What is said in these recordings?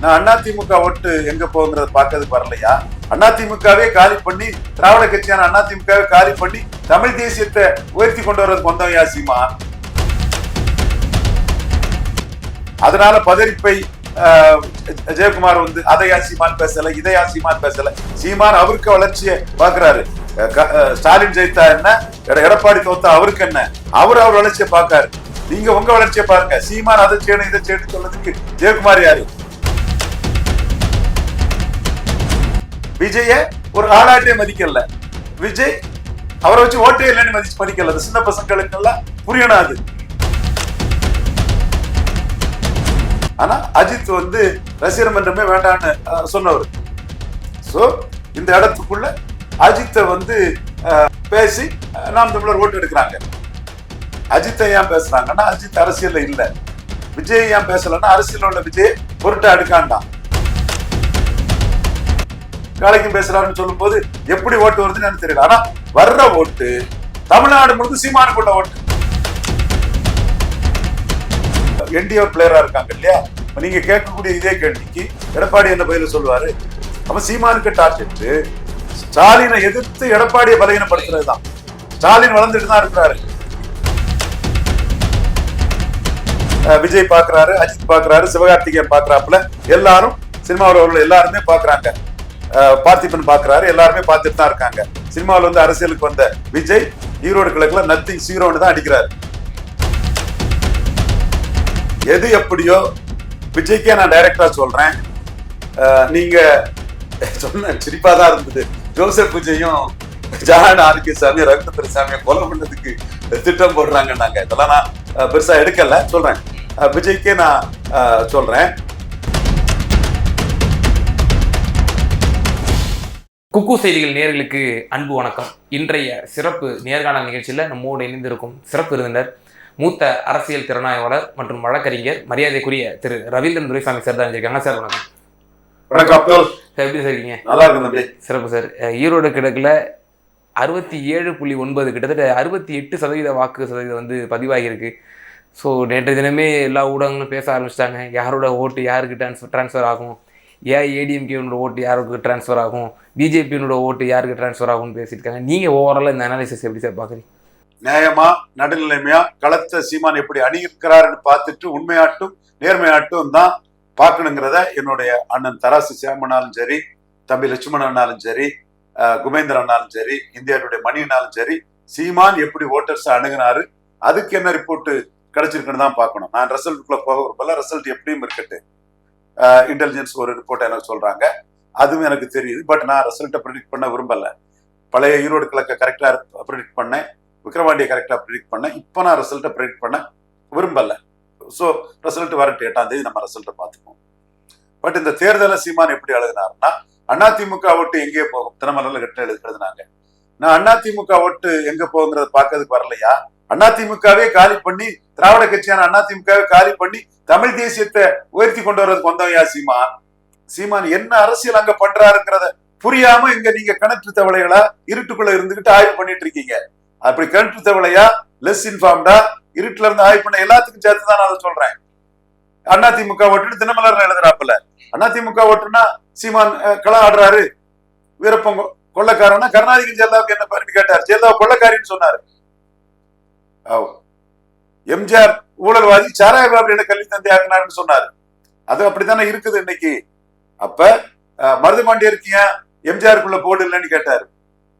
நான் அதிமுக ஓட்டு எங்க போகுங்கிறத பார்க்கறதுக்கு வரலையா? அதிமுகவே காலி பண்ணி திராவிட கட்சியான அதிமுகவே காலி பண்ணி தமிழ் தேசியத்தை உயர்த்தி கொண்டு வர்றதுக்கு கொந்தவையா சீமா? அதனால பதறிப்பை ஆஹ், ஜெயக்குமார் வந்து அதையா சீமான் பேசல இதையா சீமான் பேசல. சீமான் அவருக்கு வளர்ச்சியை பாக்குறாரு க- ஸ்டாலின் ஜெயித்தா என்ன? எடப்பாடி தோத்தா அவருக்கு என்ன? அவர் அவர் வளர்ச்சியை பார்க்காரு நீங்க உங்க வளர்ச்சியை பாருங்க. சீமான் அதை செய்யணும் இதை செய்யணும் சொல்றதுக்கு ஜெயக்குமார் யாரு? விஜய ஒரு ஆளாட்டே மதிக்கல. விஜய் அவரை வச்சு ஓட்டே இல்லைன்னு மதிச்சு மதிக்கல. அது சின்ன பசங்களுக்கு எல்லாம் புரியணும் அது. ஆனா அஜித் வந்து ரசிகர் மன்றமே வேண்டான்னு சொன்னவர். சோ இந்த இடத்துக்குள்ள அஜித்தை வந்து பேசி நாம் தமிழர் ஓட்டு எடுக்கிறாங்க. அஜித்தை ஏன் பேசுறாங்கன்னா அஜித் அரசியல்ல இல்ல. விஜய் ஏன் பேசலன்னா அரசியல் உள்ள விஜய் பொருட்டா எடுக்காண்டான் காலைக்கும் பேசுறாருன்னு சொல்லும்போது எப்படி ஓட்டு வருதுன்னு எனக்கு தெரியல. ஆனா வர்ற ஓட்டு தமிழ்நாடு முழுக்க சீமானுக்குள்ள ஓட்டு. என்டிஆர் பிளேயரா இருக்காங்க இல்லையா? நீங்க கேட்கக்கூடிய இதே கேள்விக்கு எடப்பாடி என்ன பதில சொல்லுவாரு? அப்ப சீமானுக்கு டார்கெட் ஸ்டாலினை எதிர்த்து எடப்பாடியை பலகீனப்படுத்துறது தான் ஸ்டாலின் வளர்ந்துட்டு தான் இருக்கிறாரு. விஜய் பாக்குறாரு அஜித் பாக்குறாரு சிவகார்த்திகேயன் பாக்குறாப்புல எல்லாரும் சினிமாவில் உள்ள எல்லாருமே பாக்குறாங்க பார்த்திபன் பாக்குறாரு. எல்லாருமே பார்த்துட்டு தான் இருக்காங்க. சினிமாவில் வந்து அரசியலுக்கு வந்த விஜய் ஈரோடு கிழக்குல நத்திங் சீரோன்னு தான் அடிக்கிறாரு. எது எப்படியோ விஜய்க்கே நான் டைரக்டா சொல்றேன். நீங்க சொன்ன சிரிப்பா தான் இருந்தது. ஜோசப் விஜயும் ஜான் ஆரோக்கியசாமி ரவிந்த பெருசாமியை கொலை பண்ணதுக்கு திட்டம் போடுறாங்க நாங்க இதெல்லாம் நான் பெருசா எடுக்கல. சொல்றேன். விஜய்க்கே நான் சொல்றேன். குக்கு செய்திகள் நேயர்களுக்கு அன்பு வணக்கம். இன்றைய சிறப்பு நேர்காணல் நிகழ்ச்சியில் நம்மோடு இணைந்திருக்கும் சிறப்பு விருந்தினர் மூத்த அரசியல் திறனாய்வாளர் மற்றும் வழக்கறிஞர் மரியாதைக்குரிய திரு ரவீந்திரன் துரைசாமி சார் தான் இருக்காங்க சார் வணக்கம். வணக்கம் சார் எப்படி சார் இருக்கீங்க? நல்லா இருக்கும் சிறப்பு சார். ஈரோடு கிழக்கில் அறுபத்தி ஏழு புள்ளி ஒன்பது கிட்டத்தட்ட அறுபத்தி எட்டு சதவீத வாக்கு சதவீதம் வந்து பதிவாகியிருக்கு. ஸோ நேற்று தினமே எல்லா ஊடகங்களும் பேச ஆரம்பிச்சிட்டாங்க. யாரோட ஓட்டு யாருக்கு ட்ரான்ஸ்ஃபர் ட்ரான்ஸ்ஃபர் ஆகும்? ஏன் ஏடிஎம்கேனோட ஓட்டு யாருக்கு ட்ரான்ஸ்ஃபர் ஆகும்? பிஜேபியினோட ஓட்டு யாருக்கு ட்ரான்ஸ்ஃபர் ஆகும்னு பேசியிருக்காங்க. நீங்கள் ஓவராலாக இந்த அனாலிசிஸ் எப்படி சார் பார்க்குறீங்க நியாயமா நடுநிலைமையா களத்த சீமான் எப்படி அணியிருக்கிறாருன்னு பார்த்துட்டு உண்மையாட்டும் நேர்மையாட்டும் தான் பார்க்கணுங்கிறத என்னுடைய அண்ணன் தராசு சேமனாலும் சரி தம்பி லட்சுமணனாலும் சரி குமேந்திரனாலும் சரி இந்தியாவுடைய மணினாலும் சரி சீமான் எப்படி ஓட்டர்ஸை அணுகினாரு அதுக்கு என்ன ரிப்போர்ட் கிடைச்சிருக்குன்னு தான் பார்க்கணும். நான் ரிசல்ட்டுக்குள்ள போக விரும்பல. ரிசல்ட் எப்படியும் இருக்கட்டு இன்டெலிஜென்ஸ் ஒரு ரிப்போர்ட் எனக்கு சொல்றாங்க. அதுவும் எனக்கு தெரியுது. பட் நான் ரிசல்ட்டை ப்ரிடிக்ட் பண்ண விரும்பல. பழைய ஈரோடு கிழக்க கரெக்டா ப்ரிடிக்ட் பண்ணேன். விக்ரவாண்டியை கரெக்டாக ப்ரிடிக்ட் பண்ணேன். இப்போ நான் ரிசல்ட்டை ப்ரிடிக்ட் பண்ண விரும்பல. ஸோ ரிசல்ட் வரட்டு எட்டாம் தேதி நம்ம ரிசல்ட்டை பார்த்துப்போம். பட் இந்த தேர்தலை சீமான் எப்படி எழுதினாருன்னா அதிமுக ஓட்டு எங்கே போகும்? தினமலர்ல கட்ட எழுதி எழுதினாங்க. நான் அதிமுக ஓட்டு எங்க போகுங்கிறத பார்க்கறதுக்கு வரலையா? அதிமுகவே காலி பண்ணி திராவிட கட்சியான அதிமுகவே காலி பண்ணி தமிழ் தேசியத்தை உயர்த்தி கொண்டு வர்றதுக்கு வந்தவன் சீமான் சீமான் என்ன அரசியல் அங்க பண்றாருங்கிறத புரியாம இங்க நீங்க கிணற்று தவளைகளா இருட்டுக்குள்ள இருந்துகிட்டு ஆய்வு பண்ணிட்டு இருக்கீங்க. அப்படி கிணற்று தவளையா லெஸ் இன்ஃபார்ம்டா இருட்டுல இருந்து ஆய்வு பண்ண எல்லாத்துக்கும் சேர்த்து தான் நான் அதை சொல்றேன். அதிமுக ஓட்டுன்னு தினமலர் எழுதுறாப்புல. அதிமுக ஓட்டுனா சீமான் களம் ஆடுறாரு. வீரப்பன் கொ- கொள்ளைக்காரனா? கருணாநிதி என்ன பாருன்னு கேட்டார்? ஜெயலலா கொள்ளக்காரின்னு சொன்னாரு. எம்ஜிஆர் ஊழல்வாதி சாராய பாபரியில கல்வி தந்தை ஆகினார்னு சொன்னாரு. அது அப்படித்தானே இருக்குது இன்னைக்கு? அப்ப மருது மருதுபாண்டியருக்கு ஏன் எம்ஜிஆருக்குள்ள போர்டு இல்லைன்னு கேட்டாரு.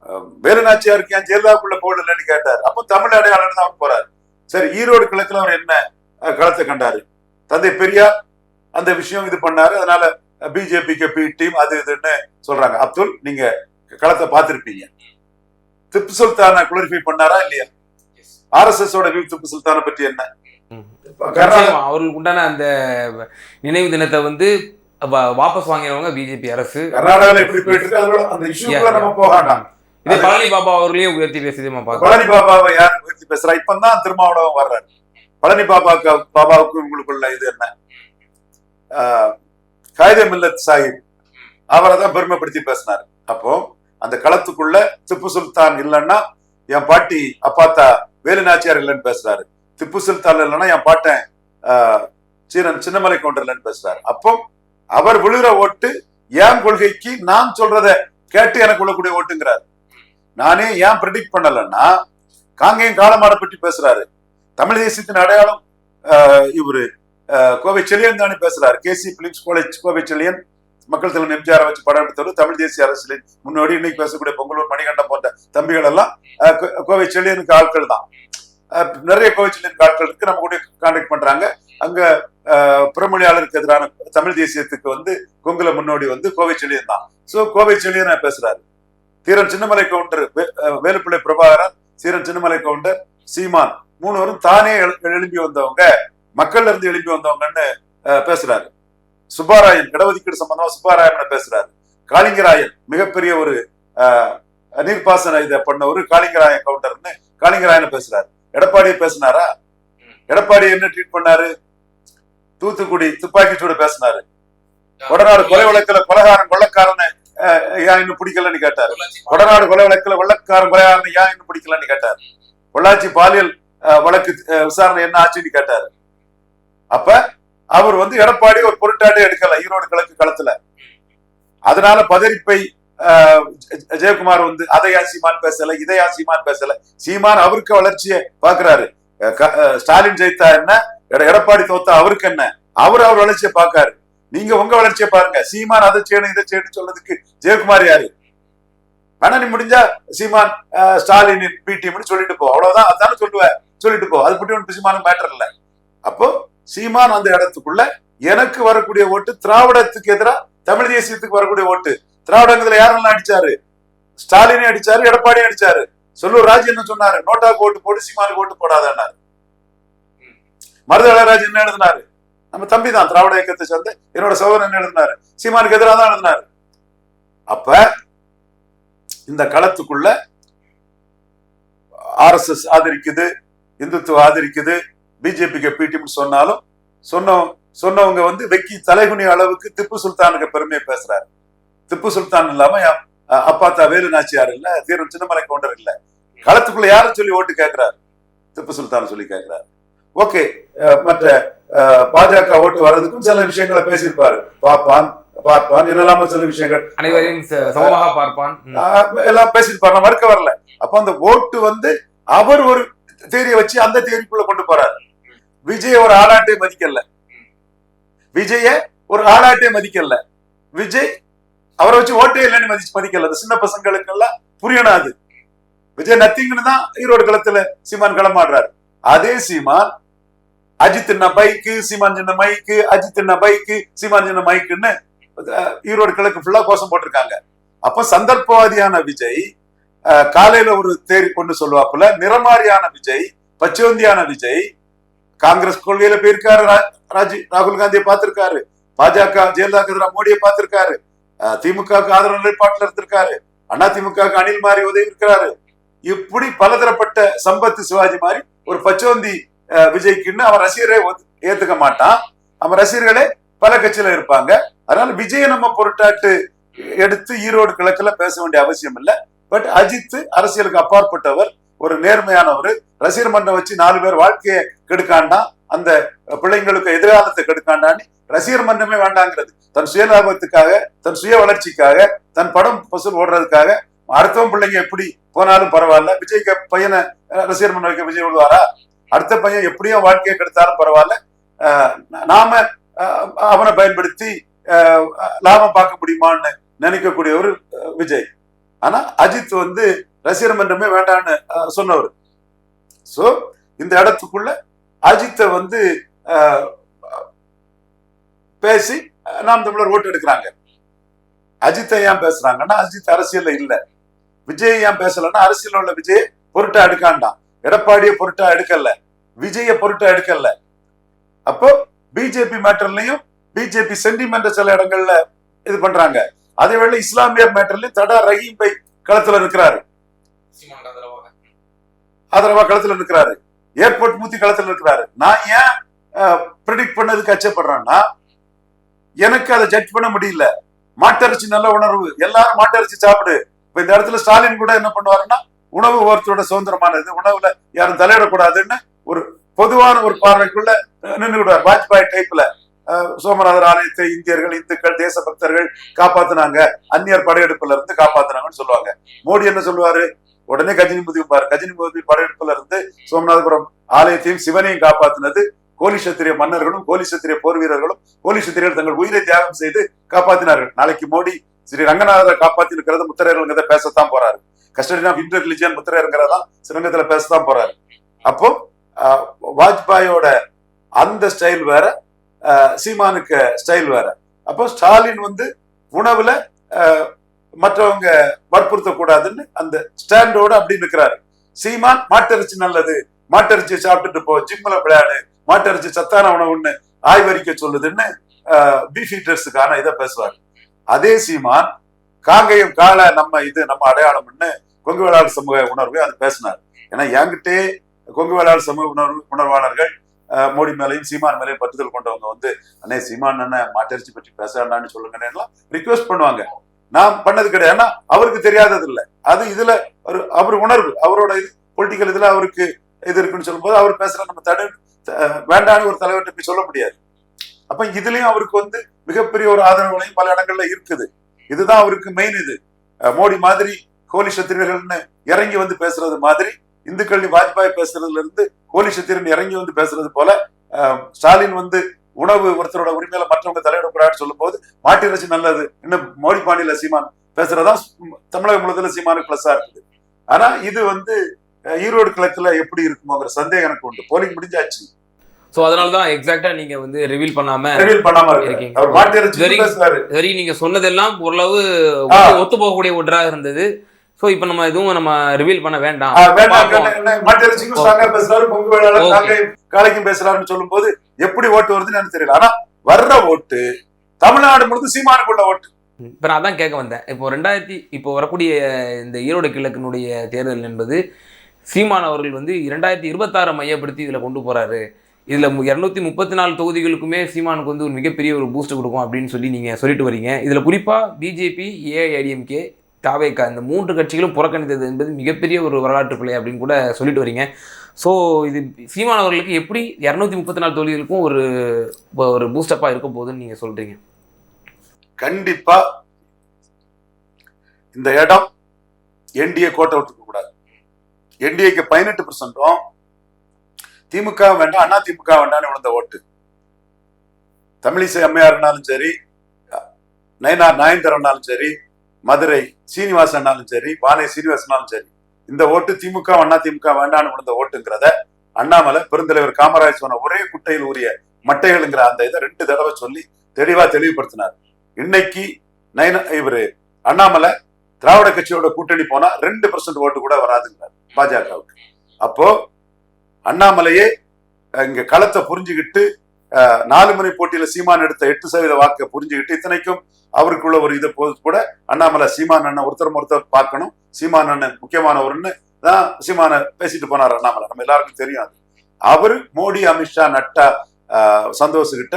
அஹ், வேலுநாச்சியாருக்கு ஏன் ஜெயலலிதாவுக்குள்ள போர்டு இல்லைன்னு கேட்டாரு. அப்போ தமிழ் அடையாளம் தான் அவர் போறாரு. சரி ஈரோடு கிழக்குல அவர் என்ன களத்தை கண்டாரு? தந்தை பெரியார் அந்த விஷயம் இது பண்ணாரு. அதனால பிஜேபிக்கு பி டீம் அது இதுன்னு சொல்றாங்க. அப்துல் நீங்க களத்தை பார்த்திருப்பீங்க. திப்பு சுல்தான குளிரிஃபை பண்ணாரா இல்லையா? ஆர்எஸ்எஸ் ஓட வியூ திப்பு சுல்தானை பற்றி என்ன? அவர்களுக்கு உண்டான அந்த நினைவு தினத்தை வந்து வாபஸ் வாங்கினவங்க பிஜேபி அரசு. கர்நாடகால எப்படி போயிட்டு இருக்கு அதோட அந்த இஷ்யூக்குள்ள நம்ம போகாண்டாம் இதே பழனி பாபா அவர்களையும் உயர்த்தி பேசி நம்ம பார்க்கலாம் பழனி பாபாவை யார் உயர்த்தி பேசுறா? இப்பதான் திருமாவளவன் வர்றாரு. பழனி பாபாவுக்கு பாபாவுக்கு உங்களுக்குள்ள இது என்ன? காயிதே மில்லத் சாஹிப் அவரை தான் பெருமைப்படுத்தி பேசினாரு. அப்போ அந்த களத்துக்குள்ள திப்பு சுல்தான் இல்லைன்னா என் பாட்டி அப்பாத்தா வேலு நாச்சியார் இல்லைன்னு பேசுறாரு. திப்பு சுல்தான் இல்லைன்னா என் பாட்டேன் ஆஹ், சீரன் சின்னமலை கவுண்டர் இல்லைன்னு பேசுறாரு. அப்போ அவர் விழுகிற ஓட்டு ஏன் கொள்கைக்கு நான் சொல்றத கேட்டு எனக்கு விழக்கூடிய ஓட்டுங்கிறார். நானே ஏன் ப்ரெடிக்ட் பண்ணலன்னா காங்கேயம் காலமாட பற்றி பேசுறாரு. தமிழ் தேசியத்தின் அடையாளம் ஆஹ், இவரு ஆஹ், கோவை செழியன் தானே பேசுறாரு. K C Philips college Kovai Chezhiyan. மக்கள் தலைமை எம்ஜிஆரை வச்சு படம் எடுத்தவர் தமிழ் தேசிய அரசியலின் முன்னோடி. இன்னைக்கு பேசக்கூடிய பொங்கலூர் மணிகண்டம் போன்ற தம்பிகள் எல்லாம் கோவை செழியனுக்கு ஆட்கள் தான். நிறைய கோவை செழியனுக்கு ஆட்கள் இருக்கு. நம்ம கூட கான்டாக்ட் பண்றாங்க. அங்க புறமொழியாளருக்கு எதிரான தமிழ் தேசியத்துக்கு வந்து கொங்குல முன்னோடி வந்து கோவை செழியன் தான். சோ கோவை செழியன் பேசுறாரு. தீரன் சின்னமலை கவுண்டர் வேலுப்பிள்ளை பிரபாகரன் சீரன் சின்னமலை கவுண்டர் சீமான். மூணுவரும் தானே எழு- எழும்பி வந்தவங்க. மக்கள்ல இருந்து எழும்பி வந்தவங்கன்னு ஆஹ், பேசுறாரு. சுப்பாராயன் இடஒதுக்கீடு சம்பந்தமா சுப்பாராயன் பேசுறாரு. காளிங்கராயன் மிகப்பெரிய ஒரு நீர்ப்பாசன இதை பண்ணவர் காளிங்கராயன் கவுண்டர்னு காளிங்கராயன் பேசுறாரு. எடப்பாடி பேசினாரா? எடப்பாடி என்ன ட்ரீட் பண்ணாரு? தூத்துக்குடி துப்பாக்கி சூடு பேசினாரு. கொடநாடு கொலை வழக்குல கொலகாரன் கொள்ளக்காரனை ஏன் இன்னும் பிடிக்கலன்னு கேட்டாரு. கொடநாடு கொலை வழக்குல வெள்ளக்காரன் கொலைகாரன் ஏன் இன்னும் பிடிக்கலன்னு கேட்டாரு. பொள்ளாச்சி பாலியல் வழக்கு விசாரணை என்ன ஆச்சுன்னு கேட்டாரு. அப்ப அவர் வந்து எடப்பாடி ஒரு பொருட்டாட்டே எடுக்கல ஈரோடு கிழக்கு களத்துல. அதனால பதறிப்பை ஆஹ், ஜெயக்குமார் வந்து அதையா சீமான் பேசல இதையா சீமான் பேசல. சீமான் அவருக்கு வளர்ச்சியை பாக்குறாரு. க- ஸ்டாலின் ஜெயித்தா என்ன? எடப்பாடி தோத்தா அவருக்கு என்ன? அவர் அவர் வளர்ச்சியை பாக்காரு. நீங்க உங்க வளர்ச்சியை பாருங்க. சீமான் அதை செய்யணும் இதை செய்யணும் சொல்றதுக்கு ஜெயக்குமார் யாரு? வேணா நீ முடிஞ்சா சீமான் ஸ்டாலின் பி டீம்னு சொல்லிட்டு போ. அவ்வளவுதான் அதானே சொல்லுவேன் சொல்லிட்டு போ. அது பற்றி ஒன்றும் சீமானும் மேட்டர் இல்ல. அப்போ சீமான் அந்த இடத்துக்குள்ள எனக்கு வரக்கூடிய ஓட்டு திராவிடத்துக்கு எதிரா தமிழ் தேசியத்துக்கு வரக்கூடிய ஓட்டு. திராவிடங்கத்துல யாரெல்லாம் அடிச்சாரு? ஸ்டாலினே அடிச்சாரு எடப்பாடியும் அடிச்சாரு. சொல்லூர் ராஜ் என்ன சொன்னாரு? நோட்டாக்கு ஓட்டு போட்டு சீமானுக்கு ஓட்டு போடாதன்னாரு. மருதவளராஜ் என்ன எழுதினாரு? நம்ம தம்பி தான் திராவிட இயக்கத்தை சேர்ந்து என்னோட சகோதரன் என்ன எழுதினாரு? சீமானுக்கு எதிராக தான் எழுதினாரு. அப்ப இந்த களத்துக்குள்ள ஆர்எஸ்எஸ் ஆதரிக்குது இந்துத்துவ ஆதரிக்குது பிஜேபிக்கு பிடிஎம் சொன்னாலும் சொன்ன சொன்னவங்க வந்து வெக்கி தலைகுனி அளவுக்கு திப்பு சுல்தானுக்கு பெருமையை பேசுறாரு. திப்பு சுல்தான் இல்லாம அப்பாத்தா வேலு நாச்சியார் இல்ல தீரன் சின்னமலை கவுண்டர் இல்ல. களத்துக்குள்ள யாரும் சொல்லி ஓட்டு கேட்கிறாரு திப்பு சுல்தான் சொல்லி கேட்கிறாரு ஓகே மற்ற பாஜக ஓட்டு வர்றதுக்கும் சில விஷயங்களை பேசியிருப்பாரு. பாப்பான் பார்ப்பான் என்னெல்லாம சில விஷயங்கள். அனைவரையும் சமமாக பார்ப்பான். எல்லாம் பேசியிருப்பாரு நான் மறுக்க வரல. அப்ப அந்த ஓட்டு வந்து அவர் ஒரு தேரியை வச்சு அந்த தேரிக்குள்ள கொண்டு போறாரு. விஜய் ஒரு ஆளாட்டே மதிக்கல. விஜய ஒரு ஆளாட்டே மதிக்கல. விஜய் அவரை வச்சு ஓட்டே இல்லைன்னு மதிச்சு மதிக்கல. அந்த சின்ன பசங்களுக்கு எல்லாம் புரியணும் அது. விஜய் நத்திங்னு தான் ஈரோடு களத்துல சீமான் களமாடுறாரு. அதே சீமான் அஜித் என்ன பைக்கு சீமான் சின்ன மைக்கு அஜித் என்ன பைக்கு சீமான் சின்ன மைக்குன்னு ஈரோடு கிழக்கு ஃபுல்லா கோஷம் போட்டிருக்காங்க. அப்ப சந்தர்ப்பவாதியான விஜய் காலையில ஒரு தேரி கொண்டு சொல்லுவாப்புல நிறமாரியான விஜய் பச்சோந்தியான விஜய் காங்கிரஸ் கொள்கையில போயிருக்காரு ராஜி ராகுல் காந்தியை பார்த்திருக்காரு. பாஜக ஜெயலலிதாக்கு எதிராக மோடியை பார்த்திருக்காரு. அஹ், திமுகவுக்கு ஆதரவு நிலைப்பாட்டில் இருந்திருக்காரு. அண்ணா திமுகவுக்கு அனில் மாறி உதவி இருக்கிறாரு. இப்படி பலதரப்பட்ட சம்பத்து சிவாஜி மாதிரி ஒரு பச்சோந்தி விஜய்க்குன்னு அவன் ரசிகரே ஏத்துக்க மாட்டான். அவன் ரசிகர்களே பல கட்சியில இருப்பாங்க. அதனால விஜயை நம்ம பொருட்டாட்டு எடுத்து ஈரோடு கிழக்குல பேச வேண்டிய அவசியம் இல்லை. பட் அஜித் அரசியலுக்கு அப்பாற்பட்டவர். ஒரு நேர்மையானவர். ரசிகர் மன்றம் வச்சு நாலு பேர் வாழ்க்கையை கெடுக்காண்டான் அந்த பிள்ளைங்களுக்கு எதிர்காலத்தை கெடுக்காண்டான்னு ரசிகர் மன்றமே வேண்டாங்கிறது. தன் சுய லாபத்துக்காக தன் சுய வளர்ச்சிக்காக தன் படம் பசுல் ஓடுறதுக்காக அடுத்தவன் பிள்ளைங்க எப்படி போனாலும் பரவாயில்ல. விஜய்க்கு பையனை ரசிகர் மன்றம் வைக்க விஜய் விடுவாரா அடுத்த பையன் எப்படியும் வாழ்க்கையை கெடுத்தாலும் பரவாயில்ல. நாம அவனை பயன்படுத்தி லாபம் பார்க்க முடியுமான்னு நினைக்கக்கூடிய ஒரு விஜய். ஆனா அஜித் வந்து ரசிகர் மன்றமே வேண்டான்னு சொன்னவர். சோ இந்த இடத்துக்குள்ள அஜித்தை வந்து பேசி நாம் தமிழர் ஓட்டு எடுக்கிறாங்க. அஜித்தை ஏன் பேசுறாங்கன்னா அஜித் அரசியல்ல இல்ல. விஜய் ஏன் பேசலன்னா அரசியல் உள்ள விஜய் பொருட்டா எடுக்காண்டாம். எடப்பாடியை பொருட்டா எடுக்கல. விஜய பொருட்டா எடுக்கல. அப்போ பிஜேபி மேட்டர்லயும் பிஜேபி சென்டிமெண்ட் சில இடங்கள்ல இது பண்றாங்க. அதே வேளை இஸ்லாமியர் மேட்டர்லயும் தடா ரஹீம் பை களத்துல இருக்கிறாரு ஆதரவா களத்துல இருக்கிறாரு ஏர்போர்ட் மூத்தி களத்துல இருக்கிறாரு நான் ஏன் ப்ரிடிக்ட் பண்ணதுக்கு அச்சப்படுறேன்னா எனக்கு அதை ஜட்ஜ் பண்ண முடியல. மாட்டரிசி நல்ல உணர்வு. எல்லாரும் மாட்டரிசி சாப்பிடு. இப்ப இந்த இடத்துல ஸ்டாலின் கூட என்ன பண்ணுவாருன்னா உணவு ஒருத்தரோட சுதந்திரமானது உணவுல யாரும் தலையிடக்கூடாதுன்னு ஒரு பொதுவான ஒரு பார்வைக்குள்ள நின்று விடுவார். வாஜ்பாய் டைப்ல அஹ், சோமநாதர் ஆலயத்தை இந்தியர்கள் இந்துக்கள் தேசபக்தர்கள் காப்பாத்துனாங்க. அந்நியர் படையெடுப்புல இருந்து காப்பாத்துனாங்கன்னு சொல்லுவாங்க. மோடி என்ன சொல்லுவாரு? உடனே கஜினி முதிப்பார் கஜினி படையெடுப்புல இருந்து சோமநாதபுரம் ஆலயத்தையும் சிவனையும் காப்பாத்தினது. கோலிசத்திரிய மன்னர்களும் கோலிசத்திரிய போர் வீரர்களும் கோலிசத்திரியர் தங்கள் உயிரை தியாகம் செய்து காப்பாத்தினார்கள். நாளைக்கு மோடி ஸ்ரீ ரங்கநாதரை காப்பாத்தி இருக்கிறத முத்திரையருங்கிறத பேசத்தான் போறாரு. கஸ்டடி ஆஃப் இன்டர் ரிலிஜியன் முத்திரையருங்கிறதான் சிறங்கத்துல பேசத்தான் போறாரு. அப்போ வாஜ்பாயோட அந்த ஸ்டைல் வேற ஆஹ், சீமானுக்கு ஸ்டைல் வேற. அப்போ ஸ்டாலின் வந்து உணவுல ஆஹ், மற்றவங்க வற்புறுத்த கூடாதுன்னு அந்த ஸ்டாண்டோட அப்படி நிக்கிறாரு. சீமான் மாட்டிறைச்சி நல்லது. மாட்டிறைச்சி சாப்பிட்டுட்டு போ ஜிம்ல விளையாடு. மாட்டிறைச்சி சத்தான உணவுன்னு ஆய்வறிக்க சொல்லுதுன்னு பீஃப் ஈட்டர்ஸுக்கான இதை பேசுவார். அதே சீமான் காங்கேயம் கால நம்ம இது நம்ம அடையாளம்னு கொங்கு வேளாண் சமூக உணர்வு அது பேசினார். ஏன்னா என்கிட்டே கொங்கு வேளாண் சமூக உணர்வு உணர்வாளர்கள் அஹ், மோடி மேலையும் சீமான் மேலையும் பற்றுதல் கொண்டவங்க வந்து அண்ணே சீமான் அண்ணன் மாட்டரிச்சி பற்றி பேச வேண்டாம்னு சொல்லுங்கன்னு ரிக்வெஸ்ட் பண்ணுவாங்க. நாம் பண்ணது கிடையாது. ஏன்னா அவருக்கு தெரியாதது இல்லை அது இதுல ஒரு அவர் உணர்வு. அவரோட இது பொலிட்டிக்கல் இதுல அவருக்கு இது இருக்குன்னு சொல்லும்போது அவர் பேசுற நம்ம தடு வேண்டான்னு ஒரு தலைவர்கிட்ட போய் சொல்ல முடியாது. அப்ப இதுலயும் அவருக்கு வந்து மிகப்பெரிய ஒரு ஆதரவுகளையும் பல இடங்கள்ல இருக்குது. இதுதான் அவருக்கு மெயின் இது. மோடி மாதிரி கோலி சத்திரியர்கள்னு இறங்கி வந்து பேசுறது மாதிரி இந்துக்கள் வாஜ்பாய் பேசுறதுல இருந்து கோலி சத்திரன் இறங்கி வந்து பேசுறது போல ஸ்டாலின் வந்து உணவு ஒருத்தரோட உரிமையில மற்றவங்க தலையிடக்கூடாதுன்னு சொல்லும் போது மாட்டிறைச்சி நல்லது இன்னும் மோடி பாண்டியில சீமான் பேசுறதா தமிழக முழுதுல சீமானுக்கு பிளஸ்ஸா இருக்குது ஆனா இது வந்து ஈரோடு கிழக்குல எப்படி இருக்குமோங்கிற சந்தேகம் எனக்கு உண்டு போலிங் முடிஞ்சாச்சு ஸோ அதனால தான் எக்ஸாக்டா நீங்க வந்து ரிவீல் பண்ணாம ரிவீல் பண்ணாம இருக்கு இருக்கீங்க. அவர் மாட்டிறைச்சி சரி. நீங்க சொன்னதெல்லாம் ஓரளவு. ஒத்து போகக்கூடிய ஒன்றாக இருந்தது ஸோ இப்போ நம்ம எதுவும் நம்ம ரிவீல் பண்ண வேண்டாம். காளைக்கும் பேசுறாருன்னு சொல்லும்போது எப்படி ஓட்டு வருதுன்னு எனக்கு தெரியல. ஆனா வர்ற ஓட்டு தமிழ்நாடு முழுது சீமானுக்குள்ள ஓட்டு. இப்போ நான் அதான் கேட்க வந்தேன். இப்போ ரெண்டாயிரத்தி இப்போ வரக்கூடிய இந்த ஈரோடு கிழக்கினுடைய தேர்தல் என்பது சீமான் அவர்கள் வந்து இரண்டாயிரத்தி இருபத்தாறு மையப்படுத்தி இதில் கொண்டு போறாரு. இதில் இரநூத்தி முப்பத்தி நாலு தொகுதிகளுக்குமே சீமானுக்கு வந்து ஒரு மிகப்பெரிய ஒரு பூஸ்ட் கொடுக்கும் அப்படின்னு சொல்லி நீங்கள் சொல்லிட்டு வரீங்க. இதில் குறிப்பாக பிஜேபி ஏஐடிஎம்கே தாவேக்கா இந்த மூன்று கட்சிகளும் புறக்கணித்தது என்பது மிகப்பெரிய ஒரு வரலாற்று பிள்ளை அப்படின்னு கூட சொல்லிட்டு வரீங்க. ஸோ இது சீமான் அவர்களுக்கு எப்படி இரநூத்தி முப்பத்தி நாலு தொழிலுக்கும் ஒரு ஒரு பூஸ்டப்பாக இருக்க போகுதுன்னு நீங்கள் சொல்கிறீங்க கண்டிப்பா இந்த இடம் என்டிஏ கோட்டை விட்டுக்க கூடாது. என்டிஏக்கு பதினெட்டு பர்சன்டும் திமுக வேண்டாம் அண்ணா திமுக வேண்டாம்னு விழுந்த ஓட்டு. தமிழிசை அம்மையாருனாலும் சரி நயனார் நாயந்தரனாலும் சரி மதுரை சீனிவாசன்னாலும் சரி பானை சீனிவாசனாலும் சரி இந்த ஓட்டு திமுக அண்ணா திமுக வேண்டாம்னு விழுந்த ஓட்டுங்கிறத அண்ணாமலை பெருந்தலைவர் காமராஜ் சொன்ன ஒரே குட்டையில் உரிய மட்டைகள்ங்கிற அந்த இதை ரெண்டு தடவை சொல்லி தெளிவா தெளிவுபடுத்தினார். இன்னைக்கு நயன இவரு அண்ணாமலை திராவிட கட்சியோட கூட்டணி போனா ரெண்டு பர்சன்ட் ஓட்டு கூட வராதுங்கிறார் பாஜகவுக்கு. அப்போ அண்ணாமலையே இங்க களத்தை புரிஞ்சுக்கிட்டு நாலு முறை போட்டியில சீமான் எடுத்த எட்டு சதவீத வாக்கை புரிஞ்சுக்கிட்டு இத்தனைக்கும் அவருக்குள்ள ஒரு இதை போது கூட அண்ணாமலை சீமான் அண்ணன் ஒருத்தர் ஒருத்தர் பார்க்கணும். சீமான் அண்ணன் முக்கியமானவர்னு தான் சீமான பேசிட்டு போனார் அண்ணாமலை. நம்ம எல்லாருக்கும் தெரியும் அது. அவரு மோடி அமித்ஷா நட்டா அஹ், சந்தோஷ் கிட்ட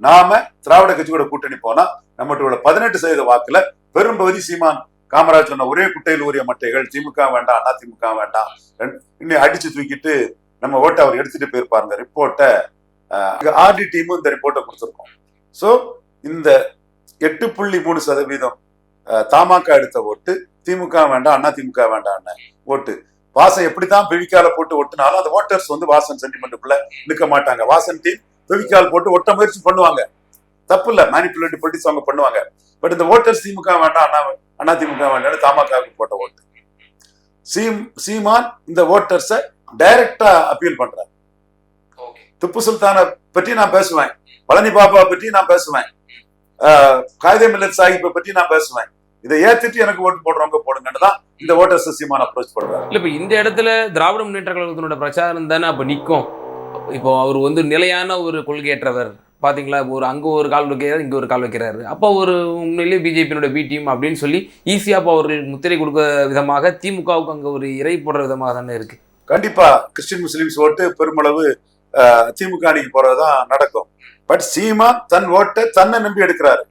நாம திராவிட கட்சி கூட கூட்டணி போனா நம்மகிட்ட உள்ள பதினெட்டு சதவீத வாக்குல பெரும்பகுதி சீமான் காமராஜ் சொன்ன ஒரே குட்டையில் உரிய மட்டைகள் திமுக வேண்டாம் அண்ணா திமுக வேண்டாம். ரெண்டு- இன்னும் அடிச்சு தூக்கிட்டு நம்ம ஓட்டை அவர் எடுத்துட்டு போயிருப்பாருங்க ரிப்போர்ட்டை ஆர்டி டீமும் இந்த ரிப்போர்ட்டை கொடுத்துருக்கோம். ஸோ இந்த எட்டு புள்ளி மூணு சதவீதம் தமாக எடுத்த ஓட்டு திமுக வேண்டாம் அண்ணா திமுக வேண்டாம்னு ஓட்டு. வாசன் எப்படித்தான் பெவிக்கால போட்டு ஒட்டினாலும் அந்த ஓட்டர்ஸ் வந்து வாசன் சென்டிமெண்ட்டுக்குள்ள நிற்க மாட்டாங்க. வாசன் டீம் பெவிக்கால் போட்டு ஒட்ட முயற்சி பண்ணுவாங்க. தப்பு இல்லை மேனிப்புலேட்டிவ் பொலிட்டிக்ஸ் அவங்க பண்ணுவாங்க. பட் இந்த ஓட்டர்ஸ் திமுக வேண்டாம் அண்ணா அண்ணா திமுக வேண்டாம்னு தமாகாவுக்கு போட்ட ஓட்டு. சீம் சீமான் இந்த ஓட்டர்ஸை டைரக்டா அப்பீல் பண்றாரு. திப்பு சுல்தானை பற்றி நான் பேசுவேன். பழனி பாபா பற்றி நான் பேசுவேன். காயிதே மில்லத் சாஹிப்பை பற்றி நான் பேசுவேன். இதை ஏத்துட்டு எனக்கு ஓட்டு போடுறவங்க போடுங்கன்னு தான் இந்த ஓட்டர்ஸ் சீமான் அப்ரோச் பண்றாரு. இல்ல இப்ப இந்த இடத்துல திராவிட முன்னேற்ற கழகத்தினோட பிரச்சாரம் தானே அப்ப நிற்கும் இப்போ அவர் வந்து நிலையான ஒரு கொள்கையற்றவர். பாத்தீங்களா? இப்போ ஒரு அங்க ஒரு கால் வைக்கிறாரு இங்க ஒரு கால் வைக்கிறாரு. அப்போ ஒரு உண்மையிலேயே பிஜேபியினோட பி டீம் அப்படின்னு சொல்லி ஈஸியா அப்போ அவர்கள் முத்திரை கொடுக்க விதமாக திமுகவுக்கு அங்க ஒரு இறை போடுற விதமாக தானே இருக்கு. கண்டிப்பா கிறிஸ்டின் முஸ்லிம்ஸ் ஓட்டு பெருமளவு திமுக அணிக்கு போறதுதான் நடக்கும். பட் சீமான் தன் ஓட்டை தன்னை நம்பி எடுக்கிறாரு.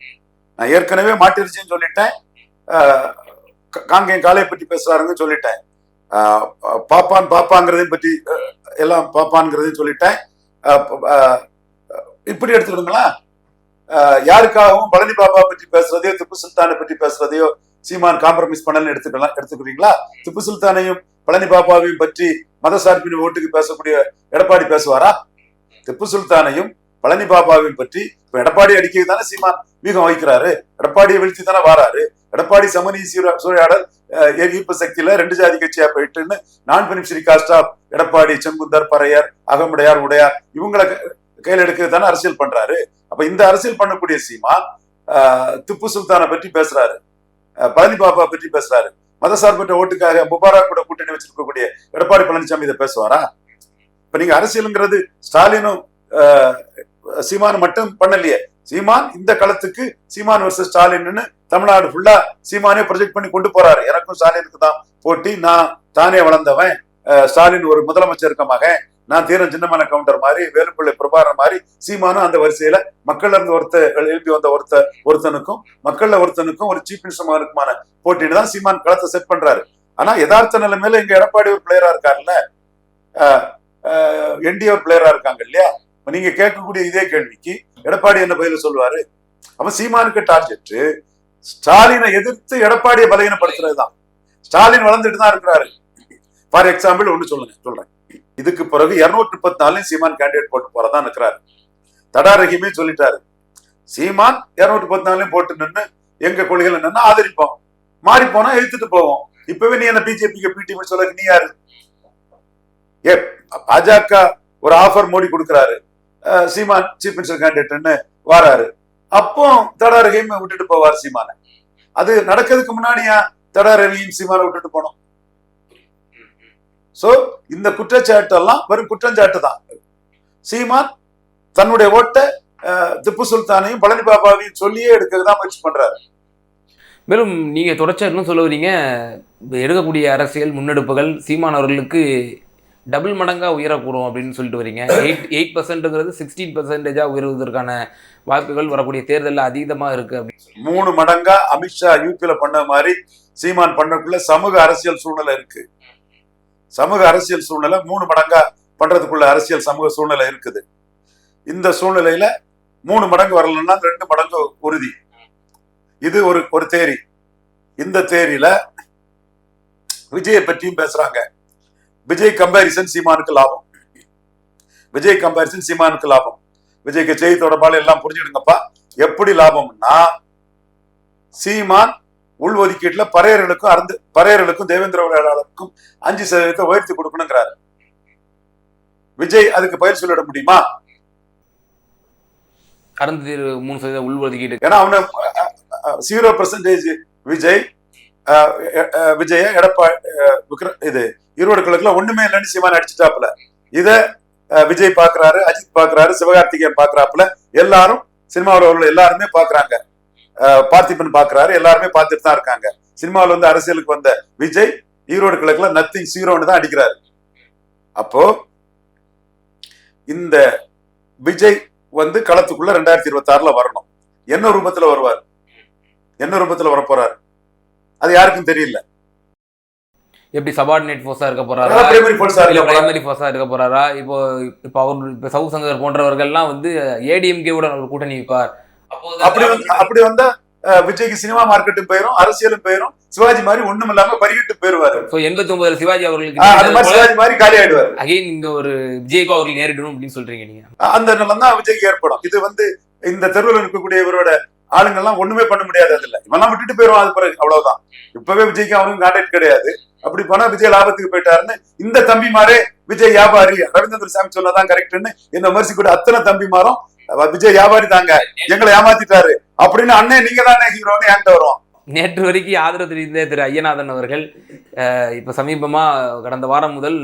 நான் ஏற்கனவே மாட்டிருச்சுன்னு சொல்லிட்டேன். காங்கேயம் காளையை பற்றி பேசுறாருன்னு சொல்லிட்டேன். பாப்பான் பாப்பாங்கிறதையும் பற்றி எல்லாம் பாப்பான்ங்கிறதையும் சொல்லிட்டேன். இப்படி எடுத்துக்கிடுங்களா யாருக்காகவும் பழனி பாபா பற்றி பேசுறதையோ திப்பு சுல்தானை பற்றி பேசுறதையோ சீமான் காம்ப்ரமைஸ் பண்ணலன்னு எடுத்துக்கலாம் எடுத்துக்கிறீங்களா? திப்பு சுல்தானையும் பழனி பாபாவையும் பற்றி மதசார்பின் ஓட்டுக்கு பேசக்கூடிய எடப்பாடி பேசுவாரா? திப்பு சுல்தானையும் பழனி பாபாவையும் பற்றி இப்ப எடப்பாடி அடிக்க தானே சீமான் வீகம் வைக்கிறாரு எடப்பாடியை வீழ்த்தி தானே வாராரு. எடப்பாடி சமநீ சூறையாடல் ஈர்ப்பு சக்தியில ரெண்டு ஜாதி கட்சியா போயிட்டுன்னு நான் பெனிஃபிஷரி ஸ்ரீ ஆஃப் எடப்பாடி செங்குந்தர் பறையர் அகமுடையார் உடையார் இவங்களை க- கையில எடுக்கிறது தானே அரசியல் பண்றாரு. அப்ப இந்த அரசியல் பண்ணக்கூடிய சீமான் ஆஹ், திப்பு சுல்தானை பற்றி பேசுறாரு. பழனி பாபா பற்றி பேசுறாரு. மதசார்பற்ற ஓட்டுக்காக முபாரக் கூட கூட்டணி வச்சிருக்கக்கூடிய எடப்பாடி பழனிசாமி இதை பேசுவாரா? இப்ப நீங்க அரசியலுங்கிறது ஸ்டாலினும் சீமான் மட்டும் பண்ணலையே. சீமான் இந்த களத்துக்கு சீமான் வர்சஸ் ஸ்டாலின்னு தமிழ்நாடு ஃபுல்லா சீமானே ப்ரொஜெக்ட் பண்ணி கொண்டு போறாரு. எனக்கும் ஸ்டாலினுக்கு தான் போட்டி. நான் தானே வளர்ந்தவன். ஸ்டாலின் ஒரு முதலமைச்சருக்க மகன். நான் தீரன் சின்னமான கவுண்டர் மாதிரி வேலுப்பிள்ளை பிரபாரம் மாதிரி சீமானும் அந்த வரிசையில மக்கள்ல இருந்து ஒருத்த எழுப்பி வந்த ஒருத்த ஒருத்தனுக்கும் மக்கள்ல ஒருத்தனுக்கும் ஒரு சீஃப் மினிஸ்டர் மகனுக்குமான போட்டின்னு தான் சீமான் களத்தை செட் பண்றாரு. ஆனா யதார்த்த நிலைமையில இங்க எடப்பாடி ஒரு பிளேயரா இருக்காருல்ல? என்டிஏ ஒரு பிளேயரா இருக்காங்க இல்லையா? நீங்க கேட்கக்கூடிய இதே கேள்விக்கு எடப்பாடி என்ன பதில சொல்லுவாரு? அப்ப சீமானுக்கு டார்கெட் ஸ்டாலினை எதிர்த்து எடப்பாடியை பலகீனப்படுத்துறதுதான். ஸ்டாலின் வளர்ந்துட்டு தான் இருக்கிறாரு. ஃபார் எக்ஸாம்பிள் ஒண்ணு சொல்லுங்க சொல்றேன். இதுக்கு பிறகு இருநூற்றி முப்பத்தி நாலு சீமான் கேண்டிடேட் போட்டு போறதா இருக்கிறாரு தடா ரஹீமே சொல்லிட்டாரு. சீமான் இருநூற்றி முப்பத்தி நாலுலயும் போட்டு நின்று எங்க கொள்கைகள் என்னன்னா ஆதரிப்போம். மாறி போனா எழுத்துட்டு போவோம். இப்பவே நீ என்ன பிஜேபிக்கு பிடிஎம் சொல்ல நீ யாரு? ஏ பாஜக ஒரு ஆஃபர் மோடி கொடுக்குறாரு. அஹ் சீமான் சீஃப் மினிஸ்டர் கேண்டிடேட்னு வாராரு. அப்போ தடா ரஹீம் விட்டுட்டு போவார் சீமான. அது நடக்கிறதுக்கு முன்னாடியா தடா ரவியும் விட்டுட்டு போனோம். சோ இந்த குற்றச்சாட்டு எல்லாம் வெறும் குற்றச்சாட்டு தான் சீமான் தன்னுடைய ஓட்டை திப்பு சுல்தானையும் பழனி பாபாவையும் சொல்லியே எடுக்கிறதா முயற்சி பண்றாரு. மேலும் நீங்க தொடர்ச்சியா இன்னும் சொல்ல வரீங்க எடுக்கக்கூடிய அரசியல் முன்னெடுப்புகள் சீமான் அவர்களுக்கு டபுள் மடங்கா உயரக்கூடும் அப்படின்னு சொல்லிட்டு வரீங்க. எயிட் எயிட் பர்சன்ட்ங்கிறது சிக்ஸ்டீன் பர்சன்டேஜா உயர்வதற்கான வாய்ப்புகள் வரக்கூடிய தேர்தலில் அதீதமா இருக்கு அப்படின்னு மூணு மடங்கா அமித்ஷா யூபியில பண்ண மாதிரி சீமான் பண்ணக்குள்ள சமூக அரசியல் சூழ்நிலை இருக்கு. சமூக அரசியல் சூழ்நிலை மூணு மடங்கா பண்றதுக்குள்ள அரசியல் சமூக சூழ்நிலை இருக்குது. இந்த சூழ்நிலையில மூணு மடங்கு வரலன்னா ரெண்டு மடங்கு உறுதி. இது ஒரு ஒரு தேரி. இந்த தேரியில விஜயை பற்றியும் பேசுறாங்க. விஜய் கம்பாரிசன் சீமானுக்கு லாபம். விஜய் கம்பாரிசன் சீமானுக்கு லாபம். விஜய்க்கு செய்தி தொடர்பால எல்லாம் புரிஞ்சுடுங்கப்பா எப்படி லாபம்னா சீமான் உள்ஒதுக்கீட்டுல பறையர்களுக்கும் அருந்து பறையர்களுக்கும் தேவேந்திர வேளாளருக்கும் அஞ்சு சதவீதத்தை உயர்த்தி கொடுக்கணுங்கிறாரு. விஜய் அதுக்கு பயிர் சொல்லிட முடியுமா? கடந்த மூணு சதவீத உள்ஒதுக்கீடு ஏன்னா அவனை ஜீரோ பர்சன்டேஜ் விஜய் விஜய எடப்பாடி அஹ், விக்ர- இது ஈரோடு கிழக்குல ஒண்ணுமே இல்லைன்னு சீமான் அடிச்சுட்டாப்புல. இத விஜய் பாக்குறாரு அஜித் பாக்குறாரு சிவகார்த்திகேயன் பாக்குறாப்புல. எல்லாரும் சினிமாவில் உள்ள எல்லாருமே பாக்குறாங்க. பார்த்திபன் பாக்குறாரு. எல்லாருமே பார்த்துட்டு தான் இருக்காங்க. சினிமாவில் வந்து அரசியலுக்கு வந்த விஜய் ஈரோடு கிழக்குல நத்திங் ஜீரோன்னு தான் அடிக்கிறாரு. அப்போ இந்த விஜய் வந்து களத்துக்குள்ள ரெண்டாயிரத்தி இருபத்தி ஆறுல வரணும். என்ன ரூபத்துல வருவார்? என்ன ரூபத்துல வர போறாரு அது யாருக்கும் தெரியல. எப்படி சபார்டினேட் ஃபோர்ஸா இருக்க போறாரா? பிரைமரி போலீஸா இல்ல. பிரைமரி ஃபோர்ஸா இருக்க போறாரா? இப்போ இப்போ அவர் இப்போ சவு சங்கர் போன்றவர்கள்லாம் வந்து ஏடிஎம்கேவுடன் அவர் கூட்டணி வைப்பார். அப்படி வந்து அப்படி வந்தா விஜய்க்கு சினிமா மார்க்கெட்டும் போயிரும் அரசியலும் போயிரும். சிவாஜி மாதிரி ஒண்ணும் இல்லாம பறிகிட்டு போயிருவாரு. எண்பத்தி ஒன்பதுல சிவாஜி அஹ், அது அவர்களுக்கு மாதிரி சிவாஜி மாதிரி காலி ஆயிடுவாரு. அகைன் இங்க ஒரு விஜய்க்கு அவர்கள் நேரிடணும் அப்படின்னு சொல்றீங்க நீங்க. அந்த நிலம் தான் விஜய்க்கு ஏற்படும். இது வந்து இந்த தெருவில் இருக்கக்கூடிய இவரோட ஆளுங்க எல்லாம் ஒண்ணுமே பண்ண முடியாது அதுல. இவெல்லாம் விட்டுட்டு போயிரும் அது பிறகு அவ்வளவுதான். இப்பவே விஜய்க்கு அவனுக்கு கான்டாக்ட் கிடையாது. அப்படி போனா விஜய் லாபத்துக்கு போயிட்டாருன்னு இந்த தம்பிமாரே விஜய் வியாபாரி ரவீந்திர சாமி சொன்னதான் கரெக்ட்னு என்ன விமர்சி கூட அத்தனை தம்பிமாரும் அஹ், விஜய் வியாபாரி தாங்க. எங்களை ஏமாத்திட்டாரு. அப்படின்னு அண்ணன் நீங்க தானே ஹீரோன்னு என்கிட்ட வரும்? நேற்று வரைக்கும் ஆதரவு தெரிவித்த திரு ஐயநாதன் அவர்கள். இப்ப சமீபமா கடந்த வாரம் முதல்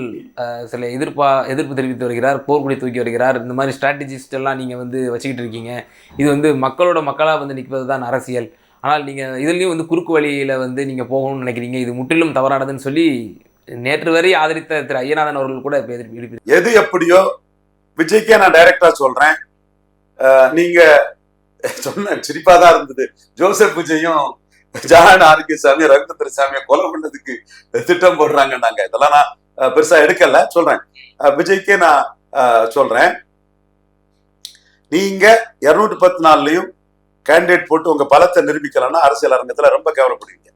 சில எதிர்ப்பா எதிர்ப்பு தெரிவித்து வருகிறார் போர்க்குடி தூக்கி வருகிறார். இந்த மாதிரி ஸ்ட்ராட்டஜிஸ்ட் எல்லாம் நீங்க வந்து வச்சுக்கிட்டு இருக்கீங்க. இது வந்து மக்களோட மக்களா வந்து நிற்பது தான் அரசியல். ஆனால் நீங்க இதுலயும் வந்து குறுக்கு வழியில வந்து நீங்க போகணும்னு நினைக்கிறீங்க. இது முற்றிலும் தவறானதுன்னு சொல்லி நேற்று வரை ஆதரித்த திரு ஐயநாதன் அவர்கள் கூட எதிர்ப்பு எது எப்படியோ விஜய்க்கே நான் டைரக்டா சொல்றேன். அஹ், நீங்க சொன்ன சிரிப்பா தான் இருந்தது. ஜோசப் விஜயும் ஜான் ஆரோக்கியசாமி ரவிச்சந்திர சாமியை கொலை பண்ணதுக்கு திட்டம் போடுறாங்க நாங்க இதெல்லாம் நான் பெருசா எடுக்கல சொல்றேன். விஜய்க்கே நான் சொல்றேன். நீங்க இருநூற்றி பத்து நாலுலயும் கேண்டிடேட் போட்டு உங்க பலத்தை நிரூபிக்கலன்னா அரசியல் அரங்கத்துல ரொம்ப கவலைப்படுவீங்க.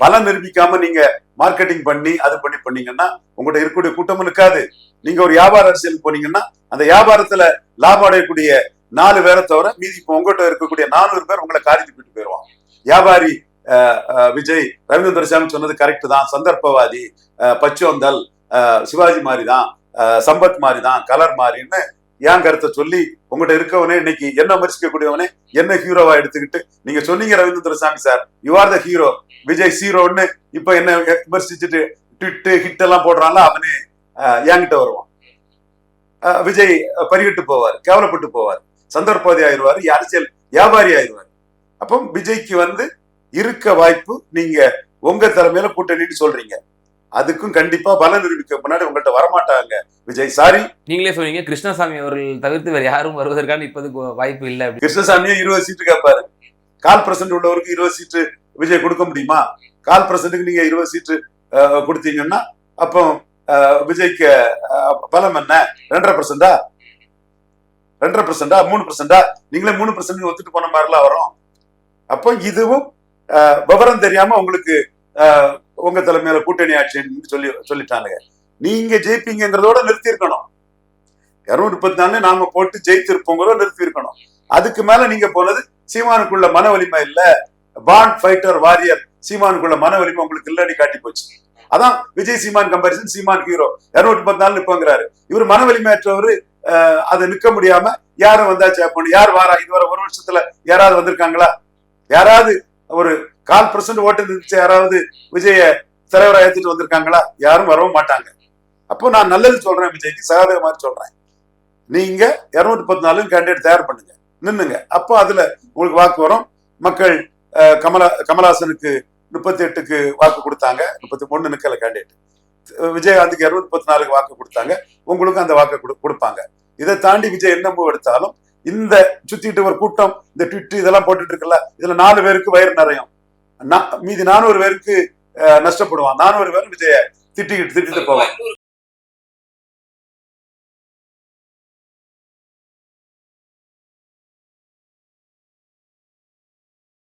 பலம் நிரூபிக்காம நீங்க மார்க்கெட்டிங் பண்ணி அது பண்ணி பண்ணீங்கன்னா உங்கள்கிட்ட இருக்கக்கூடிய கூட்டமும் இருக்காது. நீங்க ஒரு வியாபார அரசியல் போனீங்கன்னா அந்த வியாபாரத்துல லாபம் அடையக்கூடிய நாலு பேரை தவிர மீதி இப்போ உங்ககிட்ட இருக்கக்கூடிய நானூறு பேர் உங்களை காரித்து போயிட்டு போயிடுவான் வியாபாரி விஜய் ரவீந்திர சாமி சொன்னது கரெக்ட் தான். சந்தர்ப்பவாதி அஹ், பச்சோந்தல் சிவாஜி மாதிரி தான் சம்பத் மாதிரி தான் கலர் மாதிரின்னு ஏன் கருத்தை சொல்லி உங்கள்கிட்ட இருக்கவனே இன்னைக்கு என்ன விமர்சிக்கக்கூடியவனே என்ன ஹீரோவா எடுத்துக்கிட்டு நீங்க சொன்னீங்க Ravindra Sami sir you are the hero Vijay ஹீரோன்னு இப்ப என்ன விமர்சிச்சுட்டு ட்விட்டு ஹிட் எல்லாம் போடுறான்ல அவனே என்கிட்ட வருவான். விஜய் பரிவிட்டு போவார் கேவலப்பட்டு போவார். சந்தர்ப்பவாதி ஆயிடுவார் அரசியல் வியாபாரி ஆயிடுவார். அப்போ விஜய்க்கு வந்து இருக்க வாய்ப்பு நீங்க உங்க தலைமையில கூட்டணின்னு சொல்றீங்க. அதுக்கும் கண்டிப்பா பலம் நிரூபிக்க முன்னாடி உங்கள்கிட்ட வரமாட்டாங்க விஜய். சாரி நீங்களே சொன்னீங்க கிருஷ்ணசாமி அவர்கள் தவிர்த்து வேற யாரும் வருவதற்கான இப்போதைக்கு வாய்ப்பு இல்லை கிருஷ்ணசாமியே இருபது சீட்டு கேட்பாரு. கால் பர்சன்ட் உள்ளவருக்கு இருபது சீட்டு விஜய் கொடுக்க முடியுமா? கால் பர்சன்ட்டுக்கு நீங்க இருபது சீட்டு கொடுத்தீங்கன்னா அப்போ விஜய்க்கு பலம் என்ன? ரெண்டரை பர்சன்டா ரெண்டரை பர்சன்டா மூணு பர்சன்டா நீங்களே மூணு பர்சன்ட் ஒத்துட்டு போன மாதிரிலாம் வரும். அப்போ இதுவும் விவரம் தெரியாம உங்களுக்கு உங்க தலைமையில கூட்டணி ஆட்சின்னு சொல்லி சொல்லிட்டாங்க நீங்க ஜெயிப்பீங்கிறதோட நிறுத்தி இருக்கணும் இருநூத்தி முப்பத்தி நாலு நாம போட்டு ஜெயித்திருப்போங்கிறத நிறுத்தி இருக்கணும் அதுக்கு மேல நீங்க போனது சீமானுக்குள்ள மன வலிமை இல்ல. பாண்ட் ஃபைட்டர் வாரியர் சீமானுக்குள்ள மன வலிமை உங்களுக்கு இல்லடி காட்டி போச்சு. அதான் விஜய் சீமான் கம்பாரிசன் சீமான் ஹீரோ இருநூத்தி முப்பத்தி நாலு நிப்போங்கிறாரு இவர் மன வலிமையற்றவர் அதை நிக்க முடியாம யாரும் வந்தாச்சு அப்படி? யார் வாரா? இதுவரை ஒரு வருஷத்துல யாராவது வந்திருக்காங்களா? யாராவது ஒரு கால் பர்சன்ட் ஓட்டு இருந்துச்சு யாராவது விஜய தலைவராக ஏத்துட்டு வந்திருக்காங்களா? யாரும் வரவும் மாட்டாங்க. அப்போ நான் நல்லது சொல்றேன் விஜய்க்கு சகாதேவ மாதிரி சொல்றேன். நீங்க இருநூத்தி பத்து நாலு கேண்டிடேட் தயார் பண்ணுங்க. நின்னுங்க. அப்போ அதுல உங்களுக்கு வாக்கு வரும். மக்கள் கமலா கமலஹாசனுக்கு முப்பத்தி எட்டுக்கு வாக்கு கொடுத்தாங்க. முப்பத்தி ஒண்ணு நிக்கல கேண்டிடேட் விஜயகாந்துக்கு இருநூத்தி பத்து நாலுக்கு வாக்கு கொடுத்தாங்க. உங்களுக்கும் அந்த வாக்கு கொடு- கொடுப்பாங்க. இதை தாண்டி விஜய் என்ன மூவ் எடுத்தாலும் இந்த சுத்திட்டு ஒரு கூட்டம் இந்த ட்விட் இதெல்லாம் போட்டுட்டு இருக்குல்ல இதுல நாலு பேருக்கு வயிறு நிறையும். மீதி நானூறு பேருக்கு நஷ்டப்படுவான். நானூறு பேர் விஜய திட்டிக்கிட்டு திட்டிட்டு போவான்.